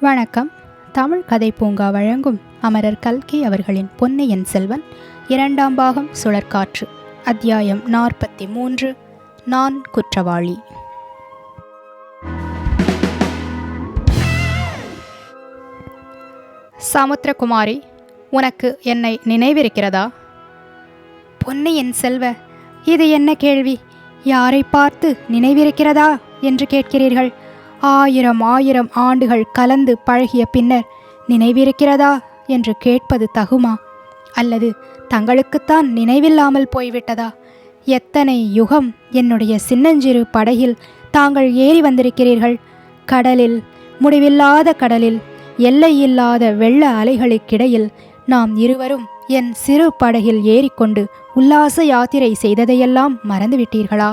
வணக்கம். தமிழ் கதை பூங்கா வழங்கும் அமரர் கல்கி அவர்களின் பொன்னையன் செல்வன் இரண்டாம் பாகம் சுழற்காற்று அத்தியாயம் நாற்பத்தி மூன்று நான் குற்றவாளி. சமுத்திரகுமாரி உனக்கு என்னை நினைவிருக்கிறதா? பொன்னையன் செல்வ இது என்ன கேள்வி? யாரை பார்த்து நினைவிருக்கிறதா என்று கேட்கிறீர்கள்? ஆயிரம் ஆயிரம் ஆண்டுகள் கலந்து பழகிய பின்னர் நினைவிருக்கிறதா என்று கேட்பது தகுமா? அல்லது தங்களுக்குத்தான் நினைவில்லாமல் போய்விட்டதா? எத்தனை யுகம் என்னுடைய சின்னஞ்சிறு படகில் தாங்கள் ஏறி வந்திருக்கிறீர்கள்? கடலில் முடிவில்லாத கடலில் எல்லையில்லாத வெள்ள அலைகளுக்கிடையில் நாம் இருவரும் என் சிறு படகில் ஏறிக்கொண்டு உல்லாச யாத்திரை செய்ததையெல்லாம் மறந்துவிட்டீர்களா?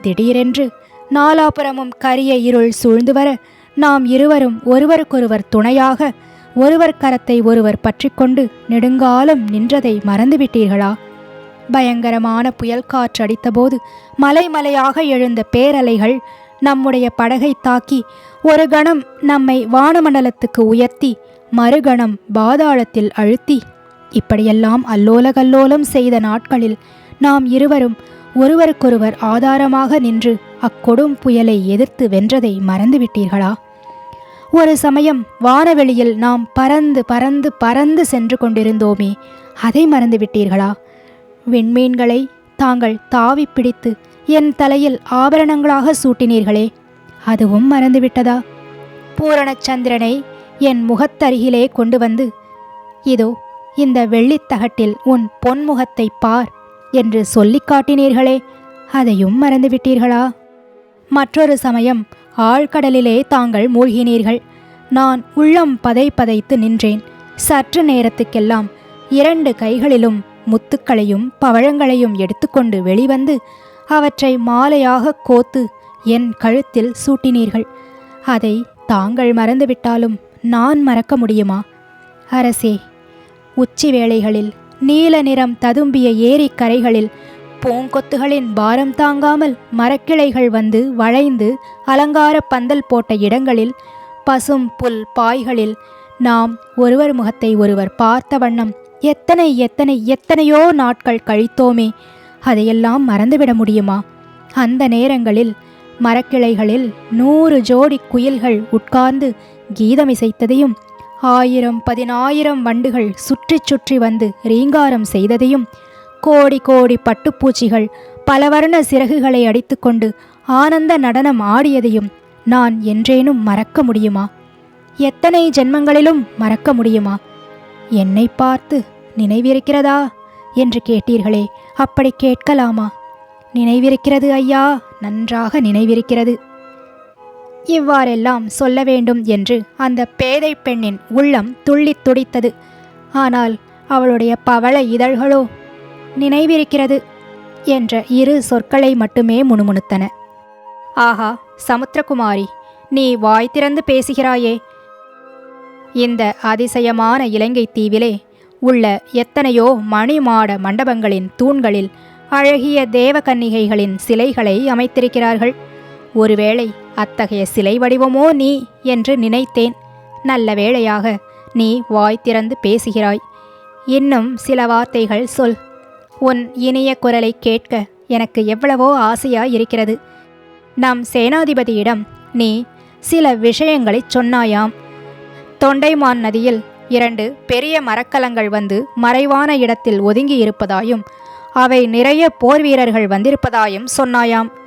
திடீரென்று நாலாபுறமும் கரிய இருள் சூழ்ந்து வர நாம் இருவரும் ஒருவருக்கொருவர் துணையாக ஒருவர் கரத்தை ஒருவர் பற்றிக்கொண்டு நெடுங்காலம் நின்றதை மறந்துவிட்டீர்களா? பயங்கரமான புயல் காற்றடித்தபோது மலைமலையாக எழுந்த பேரலைகள் நம்முடைய படகை தாக்கி ஒரு கணம் நம்மை வானமண்டலத்துக்கு உயர்த்தி மறுகணம் பாதாளத்தில் அழுத்தி. இப்படியெல்லாம் அல்லோல கல்லோலம் செய்த நாட்களில் நாம் இருவரும் ஒருவருக்கொருவர் ஆதாரமாக நின்று அக்கொடும் புயலை எதிர்த்து வென்றதை மறந்துவிட்டீர்களா? ஒரு சமயம் வானவெளியில் நாம் பறந்து பறந்து பறந்து சென்று கொண்டிருந்தோமே அதை மறந்துவிட்டீர்களா? விண்மீன்களை தாங்கள் தாவி பிடித்து என் தலையில் ஆபரணங்களாக சூட்டினீர்களே அதுவும் மறந்துவிட்டதா? பூரணச்சந்திரனை என் முகத்தருகிலே கொண்டு வந்து இதோ இந்த வெள்ளித்தகட்டில் உன் பொன்முகத்தை பார். என்று சொல்லிக் காட்டினீர்களே அதையும் மறந்துவிட்டீர்களா? மற்றொரு சமயம் ஆழ்கடலிலே தாங்கள் மூழ்கினீர்கள். நான் உள்ளம் பதை பதைத்து நின்றேன். சற்று நேரத்துக்கெல்லாம் இரண்டு கைகளிலும் முத்துக்களையும் பவழங்களையும் எடுத்துக்கொண்டு வெளிவந்து அவற்றை மாலையாக கோத்து என் கழுத்தில் சூட்டினீர்கள். அதை தாங்கள் மறந்துவிட்டாலும் நான் மறக்க முடியுமா? அரசே உச்சி வேளைகளில் நீல நிறம் ததும்பிய ஏரிக் கரைகளில் பூங்கொத்துகளின் பாரம் தாங்காமல் மரக்கிளைகள் வந்து வளைந்து அலங்கார பந்தல் போட்ட இடங்களில் பசும் புல் பாய்களில் நாம் ஒருவர் முகத்தை ஒருவர் பார்த்த வண்ணம் எத்தனை எத்தனை எத்தனையோ நாட்கள் கழித்தோமே அதையெல்லாம் மறந்துவிட முடியுமா? அந்த நேரங்களில் மரக்கிளைகளில் நூறு ஜோடி குயில்கள் உட்கார்ந்து கீதமிசைத்ததையும் ஆயிரம் பதினாயிரம் வண்டுகள் சுற்றி சுற்றி வந்து ரீங்காரம் செய்ததையும் கோடி கோடி பட்டுப்பூச்சிகள் பலவர்ண சிறகுகளை அடித்துக்கொண்டு ஆனந்த நடனம் ஆடியதையும் நான் என்றேனும் மறக்க முடியுமா? எத்தனை ஜென்மங்களிலும் மறக்க முடியுமா? என்னை பார்த்து நினைவிருக்கிறதா? என்று கேட்டீர்களே அப்படி கேட்கலாமா? நினைவிருக்கிறது ஐயா நன்றாக நினைவிருக்கிறது. இவ்வாறெல்லாம் சொல்ல வேண்டும் என்று அந்த பேதை பெண்ணின் உள்ளம் துள்ளித் துடித்தது. ஆனால் அவளுடைய பவள இதழ்களோ நினைவிருக்கிறது என்ற இரு சொற்களை மட்டுமே முணுமுணுத்தன. ஆஹா சமுத்திரகுமாரி நீ வாய் திறந்து பேசுகிறாயே. இந்த அதிசயமான இலங்கை தீவிலே உள்ள எத்தனையோ மணிமாட மண்டபங்களின் தூண்களில் அழகிய தேவகன்னிகைகளின் சிலைகளை அமைத்திருக்கிறார்கள். ஒருவேளை அத்தகைய சிலை வடிவமோ நீ என்று நினைத்தேன். நல்ல வேளையாக நீ வாய் திறந்து பேசுகிறாய். இன்னும் சில வார்த்தைகள் சொல். உன் இனிய குரலை கேட்க எனக்கு எவ்வளவோ ஆசையாய் இருக்கிறது நம் சேனாதிபதியிடம் நீ சில விஷயங்களைச் சொன்னாயாம். தொண்டைமான் நதியில் இரண்டு பெரிய மரக்கலங்கள் வந்து மறைவான இடத்தில் ஒதுங்கி இருப்பதாயும் அவை நிறைய போர் வீரர்கள் வந்திருப்பதாயும் சொன்னாயாம்.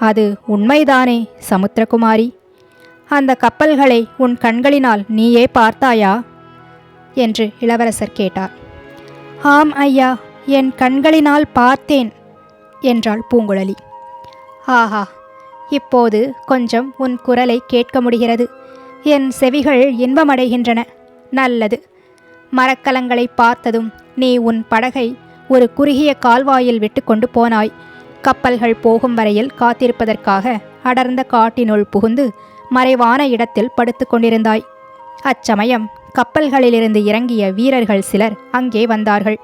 அது உண்மைதானே சமுத்திரகுமாரி? அந்த கப்பல்களை உன் கண்களினால் நீயே பார்த்தாயா? என்று இளவரசர் கேட்டார். ஆம் ஐயா என் கண்களினால் பார்த்தேன் என்றாள் பூங்குழலி. ஆஹா இப்போது கொஞ்சம் உன் குரலை கேட்க முடிகிறது. என் செவிகள் இன்பமடைகின்றன. நல்லது. மரக்கலங்களை பார்த்ததும் நீ உன் படகை ஒரு குறுகிய கால்வாயில் விட்டு கொண்டு போனாய். கப்பல்கள் போகும் வரையில் காத்திருப்பதற்காக அடர்ந்த காட்டினுள் புகுந்து மறைவான இடத்தில் படுத்து கொண்டிருந்தாய். அச்சமயம் கப்பல்களிலிருந்து இறங்கிய வீரர்கள் சிலர் அங்கே வந்தார்கள்.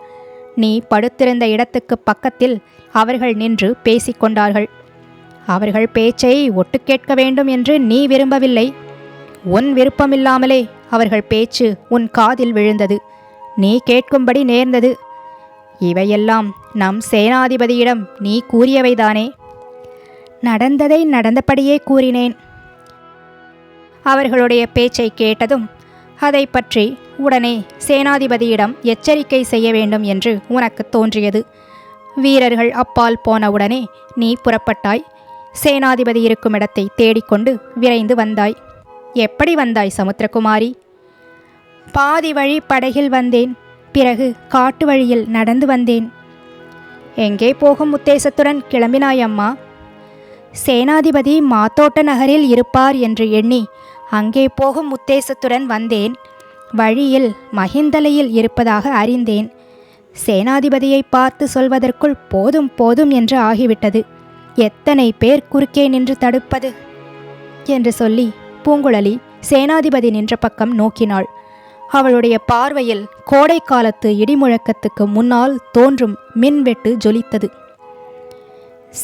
நீ படுத்திருந்த இடத்துக்கு பக்கத்தில் அவர்கள் நின்று பேசிக்கொண்டார்கள் அவர்கள் பேச்சை ஒட்டு கேட்க வேண்டும் என்று நீ விரும்பவில்லை. உன் விருப்பமில்லாமலே அவர்கள் பேச்சு உன் காதில் விழுந்தது. நீ கேட்கும்படி நேர்ந்தது. இவையெல்லாம் நம் சேனாதிபதியிடம் நீ கூறியவைதானே? நடந்ததை நடந்தபடியே கூறினேன். அவர்களுடைய பேச்சை கேட்டதும் அதை பற்றி உடனே சேனாதிபதியிடம் எச்சரிக்கை செய்ய வேண்டும் என்று உனக்கு தோன்றியது. வீரர்கள் அப்பால் போனவுடனே நீ புறப்பட்டாய். சேனாதிபதி இருக்கும் இடத்தை தேடிக்கொண்டு விரைந்து வந்தாய். எப்படி வந்தாய் சமுத்திரகுமாரி? பாதி வழி படகில் வந்தேன். பிறகு காட்டு வழியில் நடந்து வந்தேன். எங்கே போகும் உத்தேசத்துடன் கிளம்பினாய் அம்மா? சேனாதிபதி மாத்தோட்ட நகரில் இருப்பார் என்று எண்ணி அங்கே போகும் உத்தேசத்துடன் வந்தேன். வழியில் மகிந்தலையில் இருப்பதாக அறிந்தேன். சேனாதிபதியை பார்த்து சொல்வதற்குள் போதும் போதும் என்று ஆகிவிட்டது. எத்தனை பேர் குறுக்கே நின்று தடுப்பது? என்று சொல்லி பூங்குழலி சேனாதிபதி நின்ற பக்கம் நோக்கினாள். அவளுடைய பார்வையில் கோடை காலத்து இடிமுழக்கத்துக்கு முன்னால் தோன்றும் மின்வெட்டு ஜொலித்தது.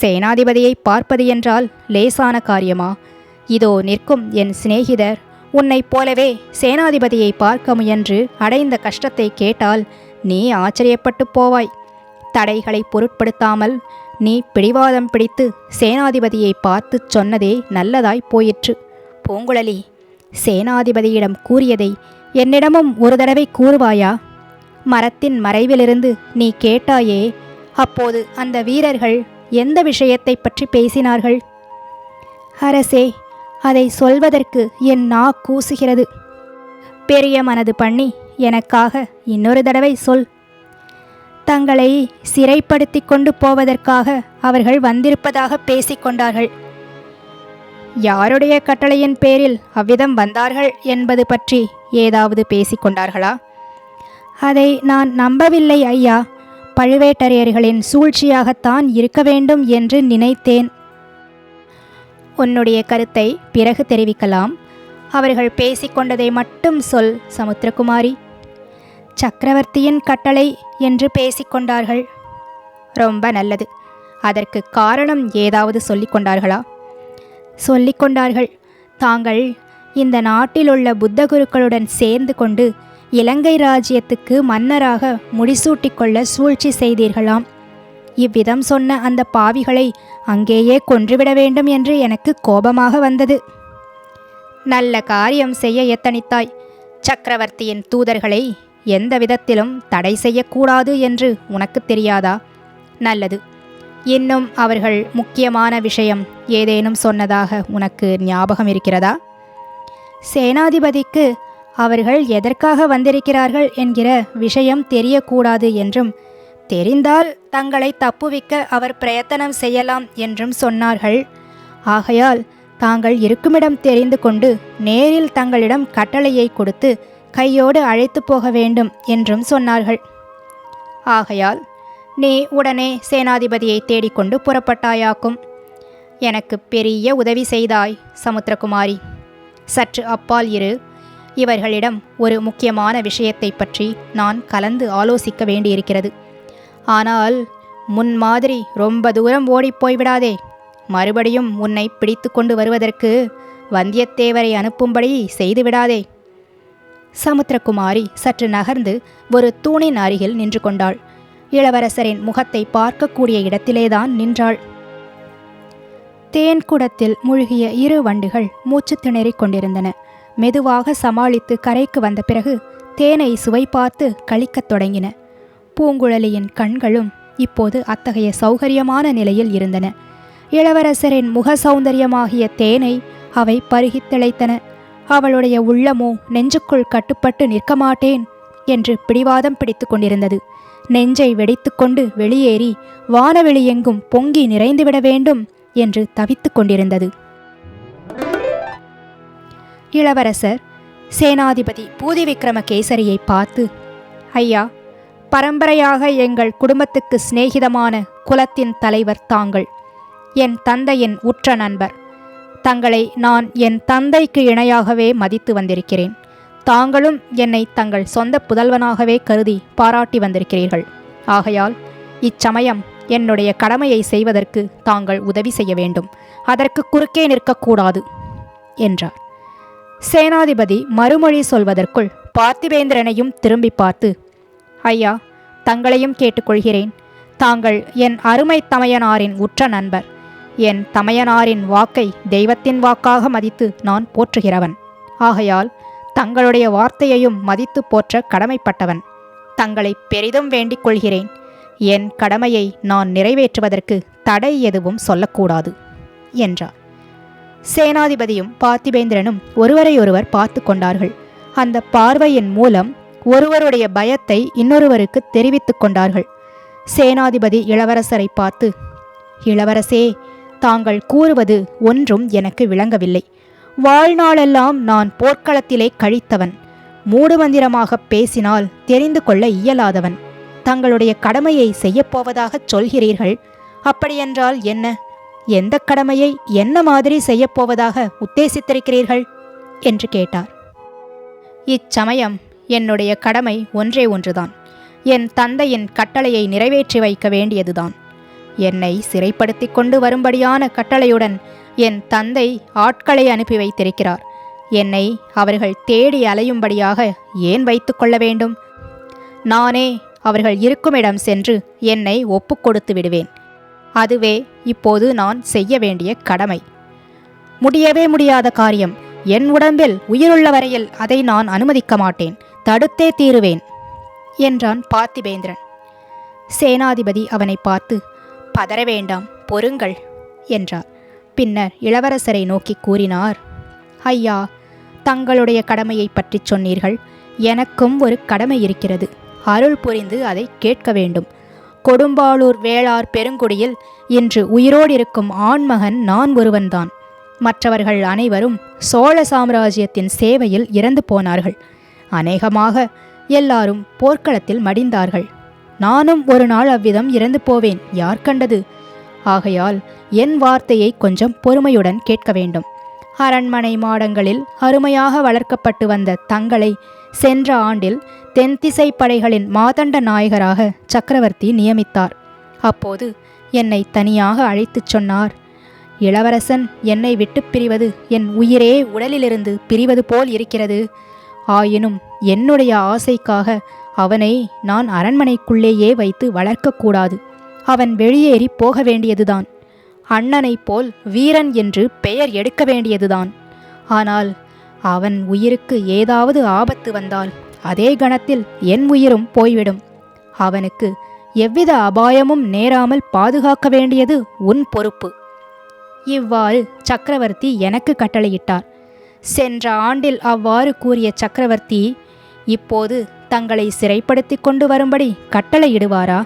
சேனாதிபதியை பார்ப்பது என்றால் லேசான காரியமா? இதோ நிற்கும் என் சிநேகிதர் உன்னைப் போலவே சேனாதிபதியை பார்க்க முயன்று அடைந்த கஷ்டத்தை கேட்டால் நீ ஆச்சரியப்பட்டு போவாய். தடைகளை பொருட்படுத்தாமல் நீ பிடிவாதம் பிடித்து சேனாதிபதியை பார்த்துச் சொன்னதே நல்லதாய் போயிற்று. பூங்குழலி சேனாதிபதியிடம் கூறியதை என்னிடமும் ஒரு தடவை கூறுவாயா? மரத்தின் மறைவிலிருந்து நீ கேட்டாயே அப்போது அந்த வீரர்கள் எந்த விஷயத்தை பற்றி பேசினார்கள்? அரசே அதை சொல்வதற்கு என் நா கூசுகிறது. பெரிய மனது பண்ணி எனக்காக இன்னொரு தடவை சொல். தங்களை சிறைப்படுத்தி கொண்டு போவதற்காக அவர்கள் வந்திருப்பதாக பேசிக்கொண்டார்கள் யாருடைய கட்டளையின் பேரில் அவ்விதம் வந்தார்கள் என்பது பற்றி ஏதாவது பேசிக்கொண்டார்களா? அதை நான் நம்பவில்லை ஐயா. பழுவேட்டரையர்களின் சூழ்ச்சியாகத்தான் இருக்க வேண்டும் என்று நினைத்தேன். உன்னுடைய கருத்தை பிறகு தெரிவிக்கலாம். அவர்கள் பேசிக்கொண்டதை மட்டும் சொல் சமுத்திரகுமாரி. சக்கரவர்த்தியின் கட்டளை என்று பேசிக்கொண்டார்கள். ரொம்ப நல்லது. அதற்கு காரணம் ஏதாவது சொல்லிக் கொண்டார்களா சொல்லிக் கொண்டார்கள் தாங்கள் இந்த நாட்டிலுள்ள புத்த குருக்களுடன் சேர்ந்து கொண்டு இலங்கை ராஜ்யத்துக்கு மன்னராக முடிசூட்டிக்கொள்ள சூழ்ச்சி செய்தீர்களாம். இவ்விதம் சொன்ன அந்த பாவிகளை அங்கேயே கொன்றுவிட வேண்டும் என்று எனக்கு கோபமாக வந்தது. நல்ல காரியம் செய்ய எத்தனித்தாய். சக்கரவர்த்தியின் தூதர்களை எந்த விதத்திலும் தடை செய்யக்கூடாது என்று உனக்கு தெரியாதா? நல்லது. இன்னும் அவர்கள் முக்கியமான விஷயம் ஏதேனும் சொன்னதாக உனக்கு ஞாபகம் இருக்கிறதா? சேனாதிபதிக்கு அவர்கள் எதற்காக வந்திருக்கிறார்கள் என்கிற விஷயம் தெரியக்கூடாது என்றும் தெரிந்தால் தங்களை தப்புவிக்க அவர் பிரயத்தனம் செய்யலாம் என்றும் சொன்னார்கள். ஆகையால் தாங்கள் இருக்குமிடம் தெரிந்து கொண்டு நேரில் தங்களிடம் கட்டளையை கொடுத்து கையோடு அழைத்து போக வேண்டும் என்றும் சொன்னார்கள். ஆகையால் நீ உடனே சேனாதிபதியை தேடிக்கொண்டு புறப்பட்டாயாக்கும். எனக்கு பெரிய உதவி செய்தாய் சமுத்திரகுமாரி. சற்று அப்பால் இரு. இவர்களிடம் ஒரு முக்கியமான விஷயத்தை பற்றி நான் கலந்து ஆலோசிக்க வேண்டியிருக்கிறது. ஆனால் முன் மாதிரி ரொம்ப தூரம் ஓடிப்போய் விடாதே மறுபடியும் உன்னை பிடித்து கொண்டு வருவதற்கு வந்தியத்தேவரை அனுப்பும்படி செய்துவிடாதே. சமுத்திரகுமாரி சற்று நகர்ந்து ஒரு தூணின் அருகில் நின்று கொண்டாள். இளவரசரின் முகத்தை பார்க்கக்கூடிய இடத்திலேதான் நின்றாள். தேன் குடத்தில் மூழ்கிய இரு வண்டுகள் மூச்சு திணறிக் கொண்டிருந்தன. மெதுவாக சமாளித்து கரைக்கு வந்த பிறகு தேனை சுவை பார்த்து கழிக்கத் தொடங்கின. பூங்குழலியின் கண்களும் இப்போது அத்தகைய சௌகரியமான நிலையில் இருந்தன. இளவரசரின் முக சௌந்தரியமாகிய தேனை அவை பருகித் திளைத்தன. அவளுடைய உள்ளமோ நெஞ்சுக்குள் கட்டுப்பட்டு நிற்க மாட்டேன். என்று பிடிவாதம் பிடித்து கொண்டிருந்தது. நெஞ்சை வெடித்துக்கொண்டு வெளியேறி வானவெளி எங்கும் பொங்கி நிறைந்துவிட வேண்டும் என்று தவித்துக் கொண்டிருந்தது. இளவரசர் சேனாதிபதி பூதி விக்ரமகேசரியை பார்த்து ஐயா பரம்பரையாக எங்கள் குடும்பத்துக்கு சிநேகிதமான குலத்தின் தலைவர் தாங்கள். என் தந்தையின் உற்ற நண்பர். தங்களை நான் என் தந்தைக்கு இணையாகவே மதித்து வந்திருக்கிறேன். தாங்களும் என்னை தங்கள் சொந்த புதல்வனாகவே கருதி பாராட்டி வந்திருக்கிறீர்கள். ஆகையால் இச்சமயம் என்னுடைய கடமையை செய்வதற்கு தாங்கள் உதவி செய்ய வேண்டும். அதற்கு குறுக்கே நிற்கக்கூடாது என்றார். சேனாதிபதி மறுமொழி சொல்வதற்குள் பார்த்திவேந்திரனையும் திரும்பி பார்த்து ஐயா தங்களையும் கேட்டுக்கொள்கிறேன். தாங்கள் என் அருமை தமையனாரின் உற்ற நண்பர். என் தமையனாரின் வாக்கை தெய்வத்தின் வாக்காக மதித்து நான் போற்றுகிறவன். ஆகையால் தங்களுடைய வார்த்தையையும் மதித்து போற்ற கடமைப்பட்டவன். தங்களை பெரிதும் வேண்டிக் கொள்கிறேன். என் கடமையை நான் நிறைவேற்றுவதற்கு தடை எதுவும் சொல்லக்கூடாது என்றார். சேனாதிபதியும் பார்த்திபேந்திரனும் ஒருவரையொருவர் பார்த்து கொண்டார்கள். அந்த பார்வையின் மூலம் ஒருவருடைய பயத்தை இன்னொருவருக்கு தெரிவித்துக் கொண்டார்கள். சேனாதிபதி இளவரசரை பார்த்து இளவரசே தாங்கள் கூறுவது ஒன்றும் எனக்கு விளங்கவில்லை. வாழ்நாளெல்லாம் நான் போர்க்களத்திலே கழித்தவன். மூடுமந்திரமாக பேசினால் தெரிந்து கொள்ள இயலாதவன். தங்களுடைய கடமையை செய்யப்போவதாகச் சொல்கிறீர்கள். அப்படியென்றால் என்ன? எந்த கடமையை என்ன மாதிரி செய்யப்போவதாக உத்தேசித்திருக்கிறீர்கள்? என்று கேட்டார். இச்சமயம் என்னுடைய கடமை ஒன்றே ஒன்றுதான். என் தந்தையின் கட்டளையை நிறைவேற்றி வைக்க வேண்டியதுதான். என்னை சிறைப்படுத்தி கொண்டு வரும்படியான கட்டளையுடன் என் தந்தை ஆட்களை அனுப்பி வைத்திருக்கிறார். என்னை அவர்கள் தேடி அலையும்படியாக ஏன் வைத்து கொள்ள வேண்டும்? நானே அவர்கள் இருக்குமிடம் சென்று என்னை ஒப்புக்கொடுத்து விடுவேன். அதுவே இப்போது நான் செய்ய வேண்டிய கடமை. முடியவே முடியாத காரியம். என் உடம்பில் உயிருள்ள வரையில் அதை நான் அனுமதிக்க மாட்டேன். தடுத்தே தீருவேன் என்றான் பார்த்திபேந்திரன். சேனாதிபதி அவனை பார்த்து பதற வேண்டாம் பொறுங்கள் என்றார். பின்னர் இளவரசரை நோக்கி கூறினார் ஐயா தங்களுடைய கடமையை பற்றி சொன்னீர்கள். எனக்கும் ஒரு கடமை இருக்கிறது. அருள் புரிந்து அதை கேட்க வேண்டும். கொடும்பாளூர் வேளார் பெருங்குடியில் இன்று உயிரோடு இருக்கும் ஆண்மகன் நான் ஒருவன்தான். மற்றவர்கள் அனைவரும் சோழ சாம்ராஜ்யத்தின் சேவையில் இறந்து போனார்கள். அநேகமாக எல்லாரும் போர்க்களத்தில் மடிந்தார்கள். நானும் ஒரு நாள் அவ்விதம் இறந்து போவேன். யார் கண்டது? ஆகையால் என் வார்த்தையை கொஞ்சம் பொறுமையுடன் கேட்க வேண்டும். அரண்மனை மாடங்களில் அருமையாக வளர்க்கப்பட்டு வந்த தங்களை சென்ற ஆண்டில் தென்திசை படைகளின் மாதண்ட நாயகராக சக்கரவர்த்தி நியமித்தார். அப்போது என்னை தனியாக அழைத்துச் சொன்னார் இளவரசன் என்னை விட்டு பிரிவது என் உயிரே உடலிலிருந்து பிரிவது போல் இருக்கிறது. ஆயினும் என்னுடைய ஆசைக்காக அவனை நான் அரண்மனைக்குள்ளேயே வைத்து வளர்க்கக்கூடாது. அவன் வெளியேறி போக வேண்டியதுதான். அண்ணனைப் போல் வீரன் என்று பெயர் எடுக்க வேண்டியதுதான். ஆனால் அவன் உயிருக்கு ஏதாவது ஆபத்து வந்தால் அதே கணத்தில் என் உயிரும் போய்விடும். அவனுக்கு எவ்வித அபாயமும் நேராமல் பாதுகாக்க வேண்டியது உன் பொறுப்பு. இவ்வாறு சக்கரவர்த்தி எனக்கு கட்டளையிட்டார். சென்ற ஆண்டில் அவ்வாறு கூறிய சக்கரவர்த்தி இப்போது தங்களை சிறைப்படுத்தி கொண்டு வரும்படி கட்டளையிடுவாரா?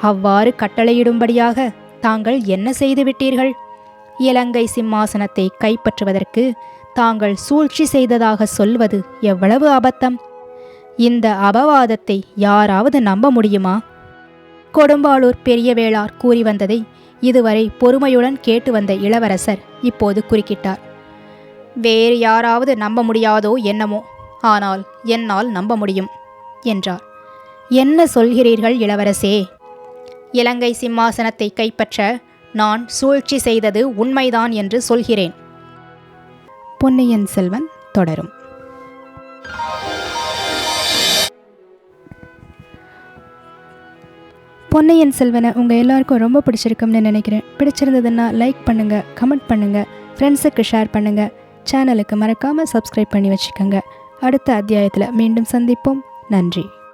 அவ்வாறு கட்டளையிடும்படியாக தாங்கள் என்ன செய்துவிட்டீர்கள்? இலங்கை சிம்மாசனத்தை கைப்பற்றுவதற்கு தாங்கள் சூழ்ச்சி செய்ததாக சொல்வது எவ்வளவு அபத்தம்? இந்த அபவாதத்தை யாராவது நம்ப முடியுமா? கொடும்பாளூர் பெரியவேளார் கூறி வந்ததை இதுவரை பொறுமையுடன் கேட்டு வந்த இளவரசர் இப்போது குறுக்கிட்டார். வேறு யாராவது நம்ப முடியாதோ என்னமோ ஆனால் என்னால் நம்ப முடியும். என்றார். என்ன சொல்கிறீர்கள் இளவரசே? இலங்கை சிம்மாசனத்தை கைப்பற்ற நான் சூழ்ச்சி செய்தது உண்மைதான் என்று சொல்கிறேன். பொன்னியின் செல்வன் தொடரும். பொன்னையன் செல்வனை உங்கள் எல்லாருக்கும் ரொம்ப பிடிச்சிருக்கும்னு நினைக்கிறேன். பிடிச்சிருந்ததுன்னா லைக் பண்ணுங்கள் கமெண்ட் பண்ணுங்கள் ஃப்ரெண்ட்ஸுக்கு ஷேர் பண்ணுங்கள் சேனலுக்கு மறக்காமல் சப்ஸ்கிரைப் பண்ணி வச்சுக்கோங்க. அடுத்த அத்தியாயத்தில் மீண்டும் சந்திப்போம். நன்றி.